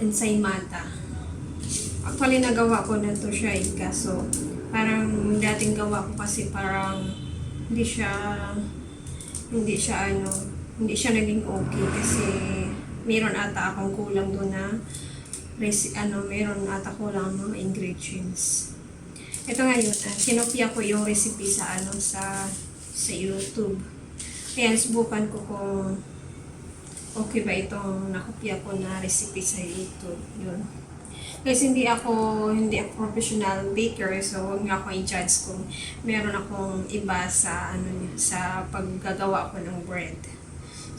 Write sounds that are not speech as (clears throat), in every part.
ng ano, um, ensaymada. Actually, nagawa ko na to siya eh, kaso parang dating gawa ko kasi parang hindi siya hindi siya ano hindi siya naging okay kasi meron ata akong kulang doon na resi, ano meron ata kulang mga ingredients ito ngayon uh, kinopya ko yung recipe sa ano sa sa YouTube kaya subukan ko kung okay ba itong nakopya ko na recipe sa YouTube yun kasi hindi ako hindi ako professional baker so huwag niyo ako i-judge kung meron akong iba sa ano sa paggagawa ko ng bread.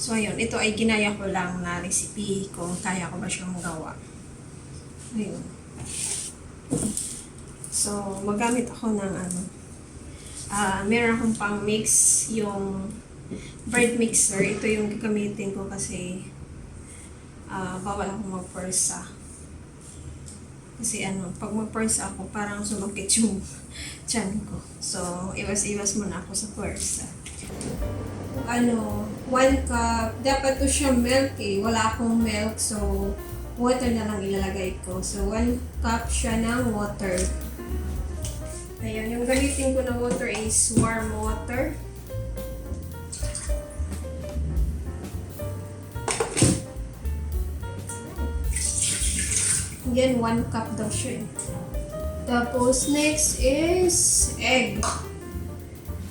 So ayun, ito ay ginaya ko lang na recipe kung kaya ko ba siyang gawa. Ayun. So magamit ako ng ano ah meron akong pang mix yung bread mixer. Ito yung gagamitin ko kasi ah bawal ako mag-persa. Kasi ano, pag mag-purse ako, parang sumakit (laughs) yung chan ko. So, iwas-iwas muna ako sa purse. Ano, one cup, dapat to siya milk eh. Wala akong milk, so water na lang ilalagay ko. So, one cup siya ng water. Ayun, yung gamitin ko na water is warm water. Again, one cup daw siya eh. Tapos, next is egg.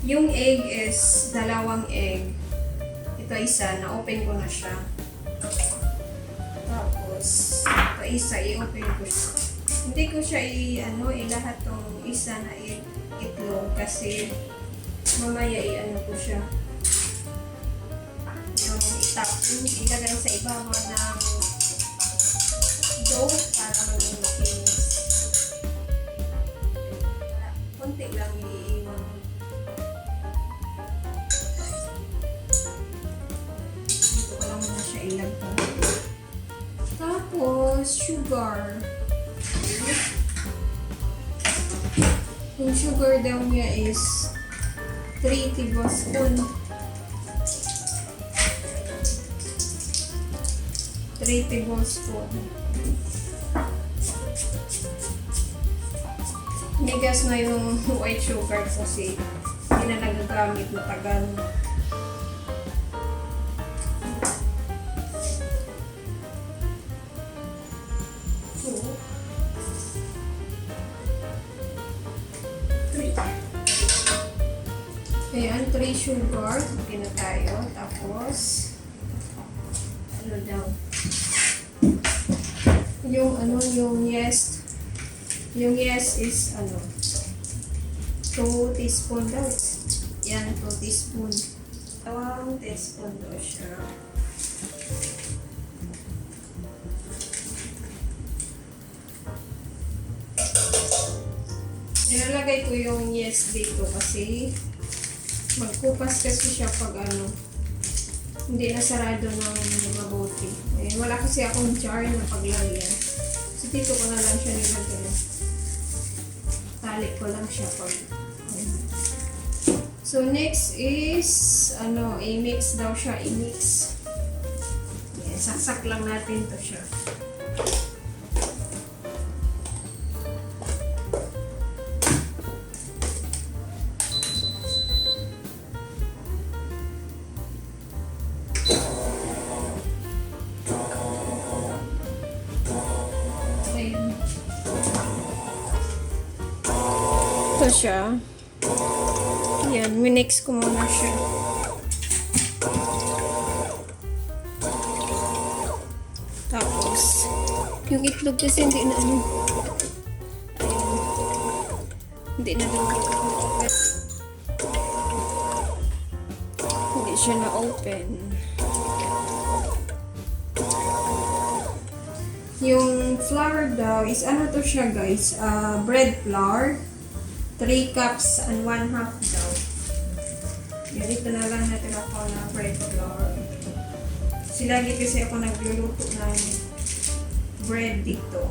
Yung egg is dalawang egg. Ito isa, na-open ko na siya. Tapos, ito isa, i-open ko siya. Hindi ko siya i, ano, ilahat tong isa na itlog kasi mamaya i-ano ko siya. Yung itapon, ilagay sa ibabaw ng dough para maging makinis. Konti lang iiwan. Dito ko lang muna siya ilagay. Tapos, sugar. Yung sugar daw niya is 3 tablespoon. 3 tablespoon. Migas na yung white sugar kasi hindi na nagagamit matagal. Ayan, three sugar. Okay na tayo. Tapos, ano daw? Yung ano, yung yes. Yung yes is ano? 2 teaspoon daw. Yan, 2 teaspoon. Tawang teaspoon daw siya. Nilalagay ko yung yes dito kasi magkupas kasi siya pag ano hindi na sarado ng mabuti. Eh, wala kasi akong jar na paglagyan. So, dito ko na lang siya nilagyan. Tali ko lang siya ayan. So, next is, ano, i-mix daw siya, i-mix. Ayan, saksak lang natin to siya. Siya. Yan, minix ko muna siya. Tapos, yung itlog kasi hindi na ano. Ayan. Hindi na lang Hindi siya na-open. Yung flour daw is ano to siya guys, uh, bread flour. 3 cups and 1 half daw. Yan, ito na lang natin ako na bread flour. Kasi lagi kasi ako nagluluto ng bread dito.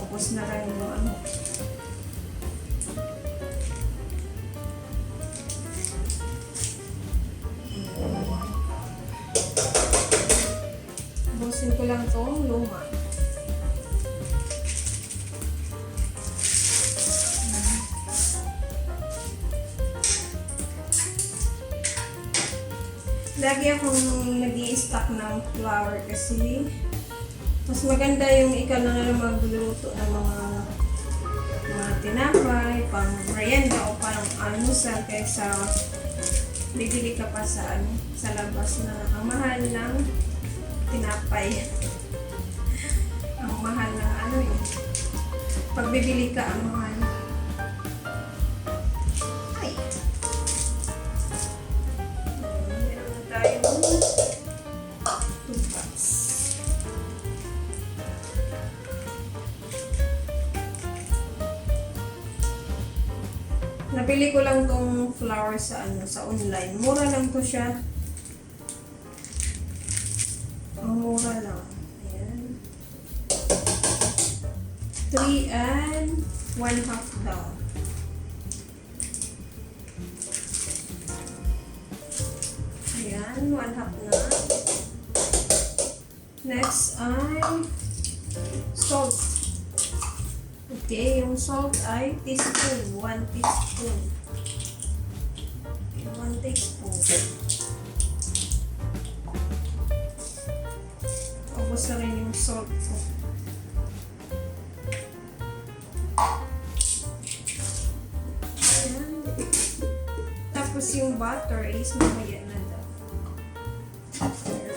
Tapos na lang yung ano. Ubusin ko lang tong luma. Lagi akong nag stock ng flour kasi mas maganda yung ikaw na nga lang magluluto ng mga mga tinapay, pang merienda o parang almusal kaysa bibili ka pa sa ano, sa labas na ang mahal ng tinapay. (laughs) ang mahal ng ano yun. Pag bibili ka, ang mahal. Nabili ko lang tong flour sa ano sa online. Mura lang to siya. Ubus na rin yung salt ko. Ayan. Tapos yung butter is mamaya na daw.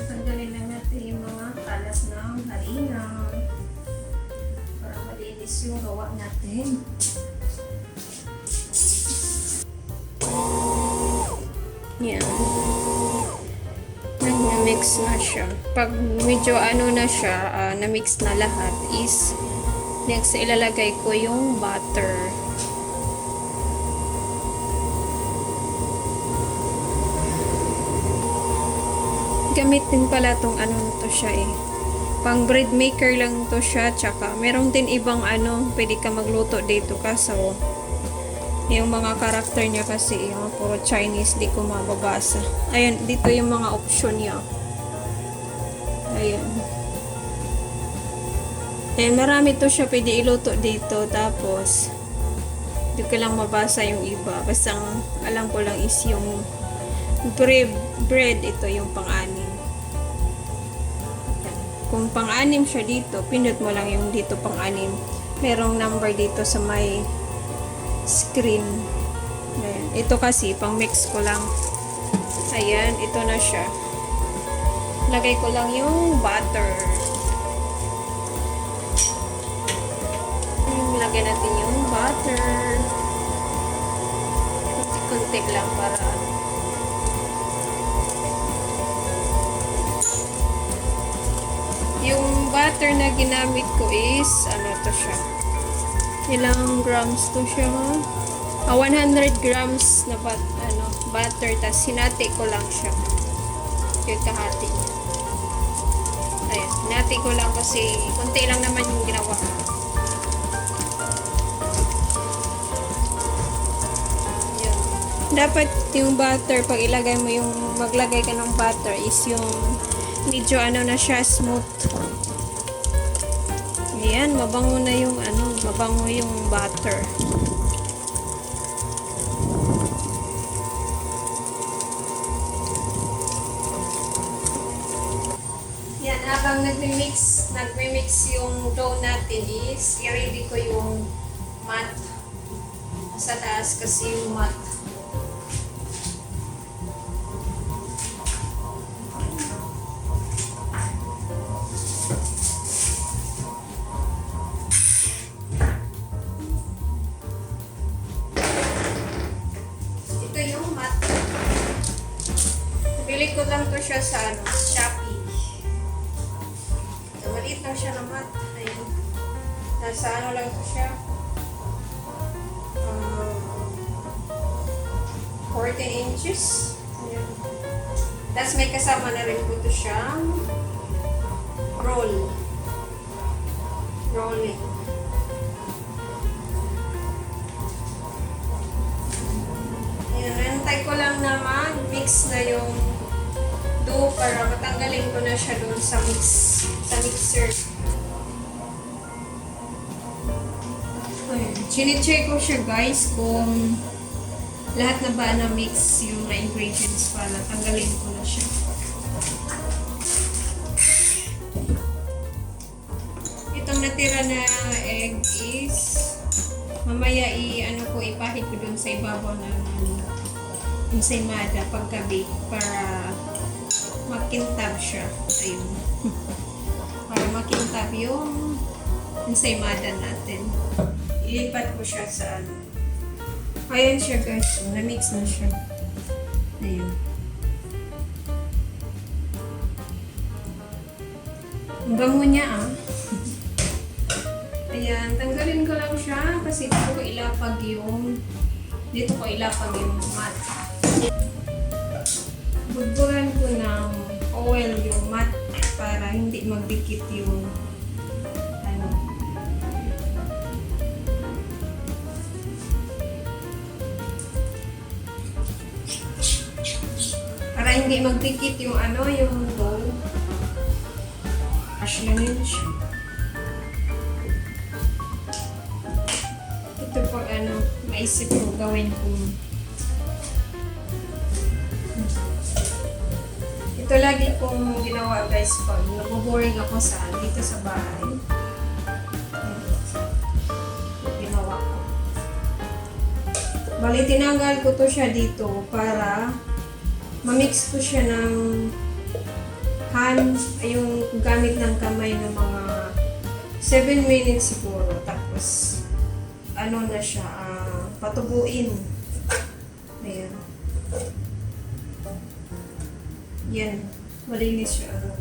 Tanggalin na natin yung mga kalas ng harina para malinis yung gawa natin. Yan. Nag-mix na siya. Pag medyo ano na siya, ah, na-mix na lahat is next ilalagay ko yung butter. Gamit din pala tong ano to siya eh. Pang bread maker lang to siya. Tsaka meron din ibang ano, pwede ka magluto dito kaso yung mga karakter niya kasi yung puro Chinese di ko mababasa. Ayan, dito yung mga option niya. Ayan. Ayan, marami to siya pwede iluto dito. Tapos, di ko lang mabasa yung iba. Basta ang alam ko lang is yung bread, bread ito yung pang-anim. Kung pang-anim siya dito, pindot mo lang yung dito pang-anim. Merong number dito sa may screen. Ayan. Ito kasi, pang mix ko lang. Ayan, ito na siya. Lagay ko lang yung butter. Lagyan natin yung butter. Kunti-kunti lang para ano. Yung butter na ginamit ko is, ano to siya? Ilang grams to siya, ha? Ah, 100 grams na bat, ano, butter, tas sinati ko lang siya. Yung kahati niya. Ayan, sinati ko lang kasi konti lang naman yung ginawa. Yun. Dapat yung butter, pag ilagay mo yung, maglagay ka ng butter is yung medyo ano na siya, smooth. Ayan, mabango na yung ano, mabango yung butter. Yan, habang nagmi-mix, nagmi-mix yung dough natin is, i-ready ko yung mat sa taas kasi yung mat. Lang to siya sa ano, Shopee. So, maliit lang siya ng mat. Ayun. Nasa ano lang to siya. Um, 14 inches. Ayun. Tapos may kasama na rin po to siyang roll. Rolling. Ayan, antay ko lang na mag-mix na yung dough para matanggalin ko na siya doon sa mix sa mixer. Ayun. Chine-check ko siya guys kung lahat na ba na mix yung na ingredients para tanggalin ko na siya. Itong natira na egg is mamaya i ano ko ipahid ko dun sa ibabaw ng ensaymada pagka-bake para makintab siya. Ayun. (laughs) para makintab yung ensaymada natin. Ilipat ko siya sa ano. Ayan siya guys. Na-mix na siya. Ayun. Ang bango niya ah. (laughs) Ayan, tanggalin ko lang siya kasi dito ko ilapag yung dito ko ilapag yung mat. Ng oil yung mat para hindi magdikit yung ano. Para hindi magdikit yung ano, yung dough. Cash na yun siya. Ito po ano, maisip ko gawin ko. Ito lagi kong ginawa guys pag naboboring ako sa dito sa bahay. Ginawa ko. Bali, tinanggal ko to siya dito para mamix ko siya ng hand, yung gamit ng kamay ng mga 7 minutes siguro. Tapos, ano na siya, ah, patubuin. Yan. Malinis siya. ano.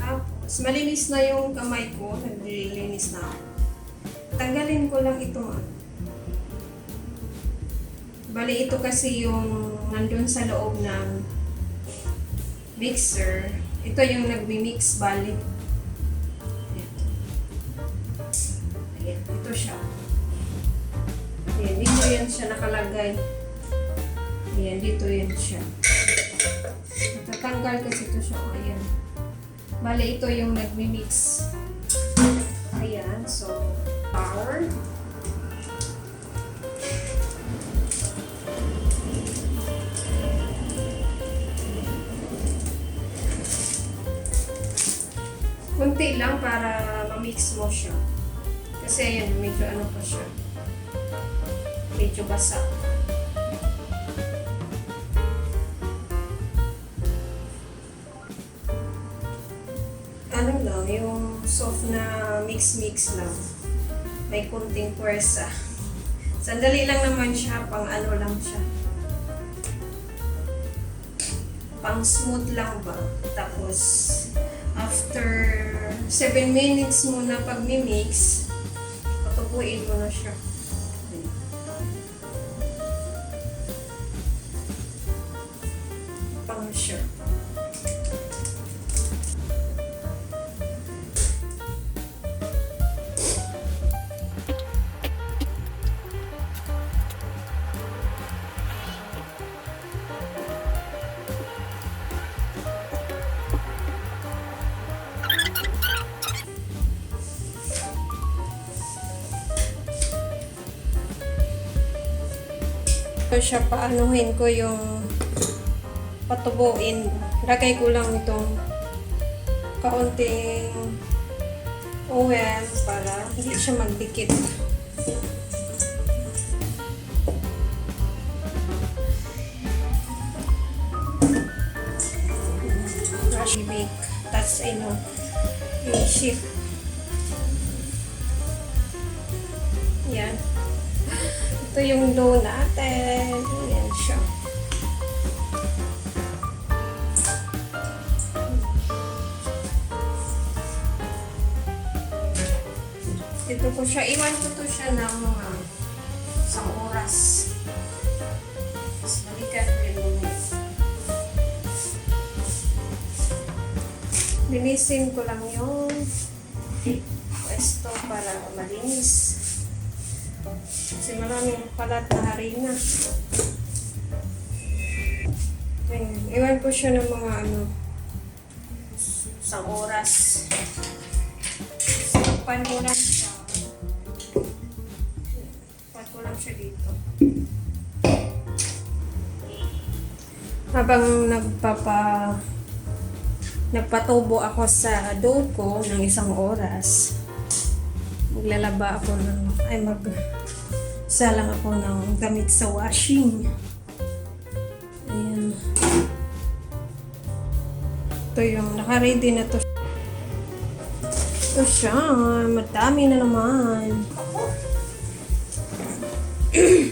Tapos, malinis na yung kamay ko. Naglilinis na ako. Tanggalin ko lang ito. ah. Bali, ito kasi yung nandun sa loob ng mixer. Ito yung nagmi-mix, bali. Ayan, ito siya. Ayan, dito yan siya nakalagay. Ayan, dito yan siya. Natatanggal kasi ito siya. Ayan. Bali, ito yung nagmi-mix. Ayan, so, power. Kunti lang para ma-mix mo siya. Kasi ayan, medyo ano pa siya. Medyo basa. Na mix-mix lang. May kunting pwersa. Sandali lang naman siya, pang ano lang siya. Pang smooth lang ba? Tapos, after 7 minutes mo na pag-mix, patubuin mo na siya. Pang siya. Ito siya, paanuhin ko yung patubuin. Lagay ko lang itong kaunting oil para hindi siya magdikit. Rush bake. Tapos, ano, yung shift. Yan. Ito yung dough. Linisin ko lang yung pwesto para malinis. Kasi maraming kalat na harina. Ayun. Iwan ko siya ng mga ano, sa oras. Sakpan ko lang siya. Sakpan ko lang siya dito. Habang nagpapa nagpatubo ako sa dough ko ng isang oras, maglalaba ako ng, ay mag, salang ako ng gamit sa washing. Ayan. Ito yung naka-ready na to. Ito siya. Madami na naman. (clears throat)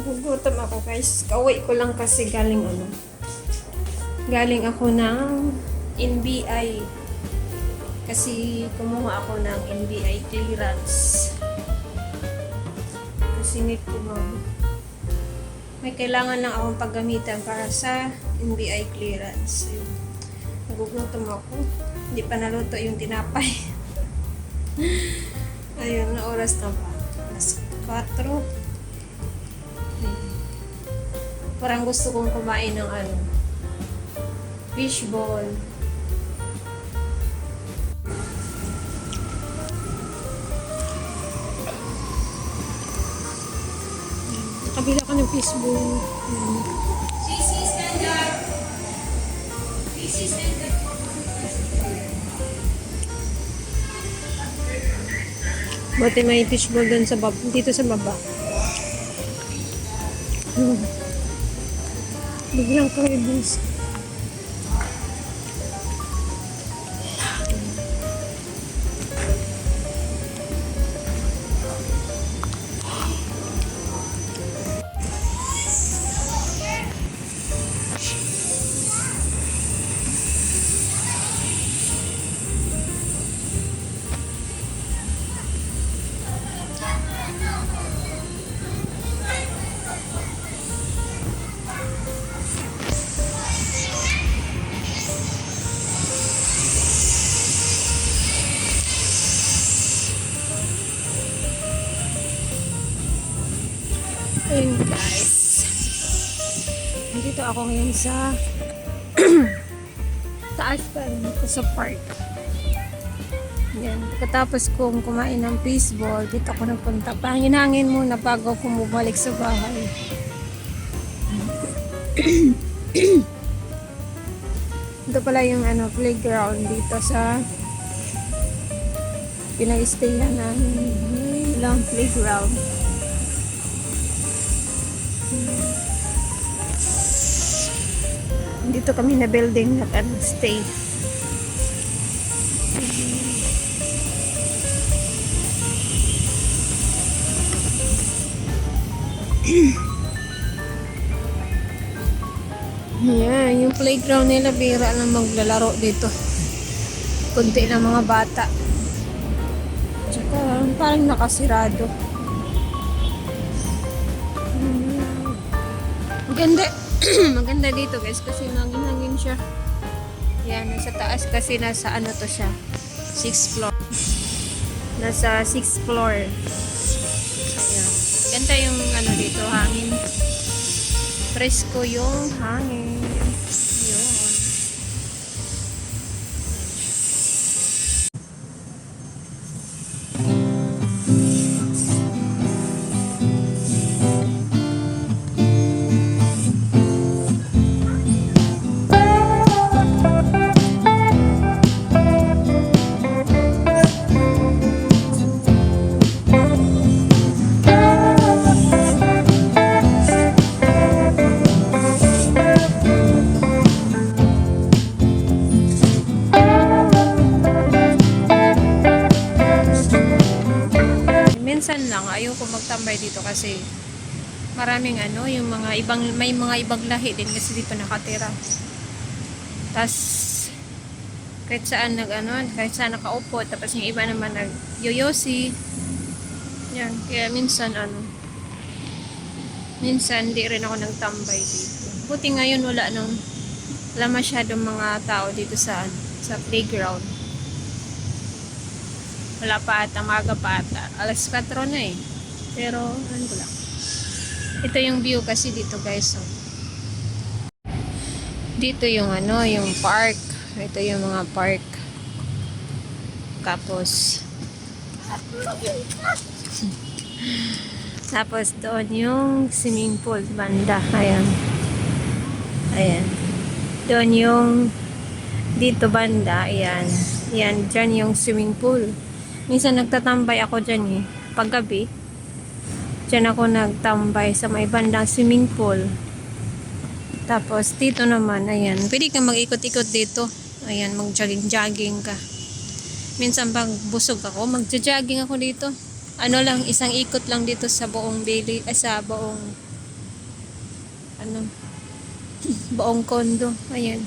Nagugutom ako guys. Kauwi ko lang kasi galing ano. Galing ako ng NBI. Kasi kumuha ako ng NBI clearance. Kasi need ko mag may kailangan lang akong paggamitan para sa NBI clearance. Ayun. Nagugutom ako. Hindi pa naluto yung tinapay. (laughs) Ayun, na oras na ba? Alas 4. Ayun. Parang gusto kong kumain ng ano, fishball. Nakabila ka ng fishball. Ayun. Sisi, stand up. Sisi, stand up. Buti may fishball dun sa baba, dito sa baba. Hmm. (laughs) Biglang cravings. Dito ako ngayon sa (clears throat) taas pa rin ako sa park. Yan. Katapos kong kumain ng baseball, dito ako nagpunta. Pangin-hangin muna bago ako bumalik sa bahay. (clears throat) Ito pala yung ano, playground dito sa pinag-stayan namin. Lang playground. Dito kami na building nag ano, stay. Yan, yung playground nila, bira lang maglalaro dito. Kunti na mga bata. Tsaka, parang nakasirado. Hmm. (clears throat) Maganda. Dito guys kasi nangin-hangin siya. Yan, nasa taas kasi nasa ano to siya. 6th floor. Nasa 6th floor. Ayan. Ganda yung ano dito, hangin. Presko yung hangin. Kasi maraming ano, yung mga ibang, may mga ibang lahi din kasi dito nakatira. Tapos, kahit saan nag ano, kahit saan nakaupo, tapos yung iba naman nag yoyosi. Yan, kaya minsan ano, minsan di rin ako nagtambay dito. Buti ngayon wala nang, wala masyadong mga tao dito sa, sa playground. Wala pa ata, maga pa ata. Alas 4 na eh. Pero, ano ko lang. Ito yung view kasi dito guys. Oh. Dito yung ano, yung park. Ito yung mga park. Tapos (laughs) Tapos doon yung swimming pool banda. Ayan. Ayan. Doon yung dito banda. Ayan. Ayan. Dyan yung swimming pool. Minsan nagtatambay ako dyan eh. Paggabi. Dyan ako nagtambay sa may bandang swimming pool. Tapos dito naman, ayan. Pwede kang mag-ikot-ikot dito. Ayan, mag-jogging-jogging ka. Minsan pag busog ako, mag-jogging ako dito. Ano lang, isang ikot lang dito sa buong Bailey, ay sa buong ano, (clears throat) buong kondo. Ayan.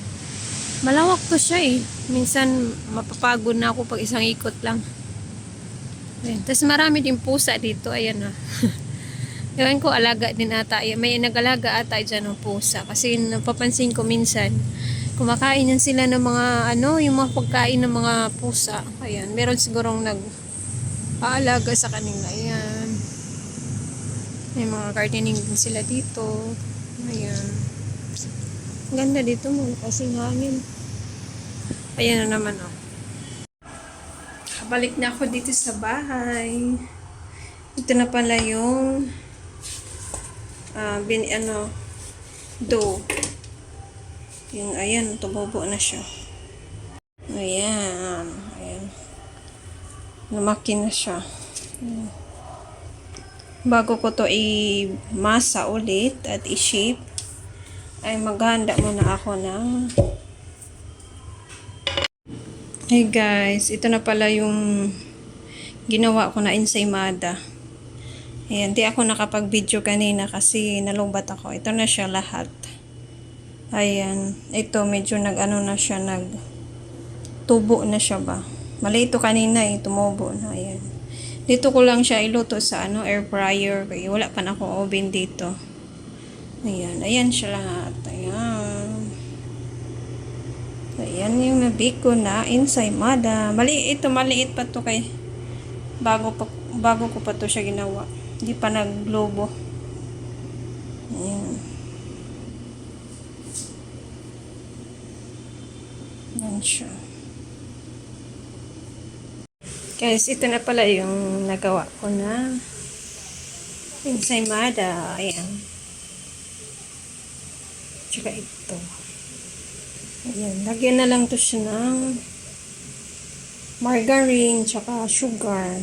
Malawak to siya eh. Minsan mapapagod na ako pag isang ikot lang. Ayan. Tapos marami din pusa dito. Ayan ah. (laughs) Ewan ko, alaga din ata. May nag-alaga ata dyan ng pusa. Kasi napapansin ko minsan, kumakain yan sila ng mga, ano, yung mga pagkain ng mga pusa. Ayan, meron sigurong nag aalaga sa kanila. Ayan. May mga gardening din sila dito. Ayan. Ganda dito mo kasi hangin. Ayan na naman oh. Balik na ako dito sa bahay. Ito na pala yung ah bin ano dough. Yung ayan, tumubo na siya. Ayan. Ayan. Lumaki na siya. Bago ko to i-masa ulit at i-shape, ay maghanda muna ako ng Hey guys, ito na pala yung ginawa ko na ensaymada. Ayan, di ako nakapag-video kanina kasi nalumbat ako. Ito na siya lahat. Ayan, ito medyo nag-ano na siya, nag tubo na siya ba. Mali ito kanina eh, tumubo na. Ayan. Dito ko lang siya iluto sa ano, air fryer. Kaya wala pa na akong oven dito. Ayan, ayan siya lahat. Ayan. Ayan yung nabik ko na ensaymada. Mali, ito maliit pa to kay bago pa bago ko pa to siya ginawa. Hindi pa naglobo. Ayan. Ayan siya. Guys, ito na pala yung nagawa ko na ensaymada. Ayan. Tsaka ito. Ayan, lagyan na lang to siya ng margarine, tsaka sugar.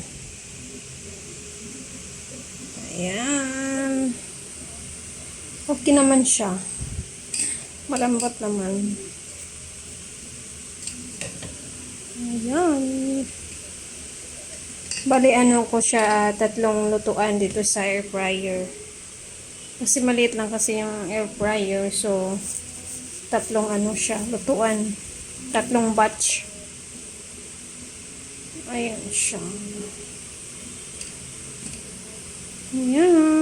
Ayan. Okay naman siya. Malambot naman. Ayan. Bali, ano ko siya, ah, tatlong lutuan dito sa air fryer. Kasi maliit lang kasi yung air fryer, so tatlong ano siya, lutuan. Tatlong batch. Ayan siya. Yeah.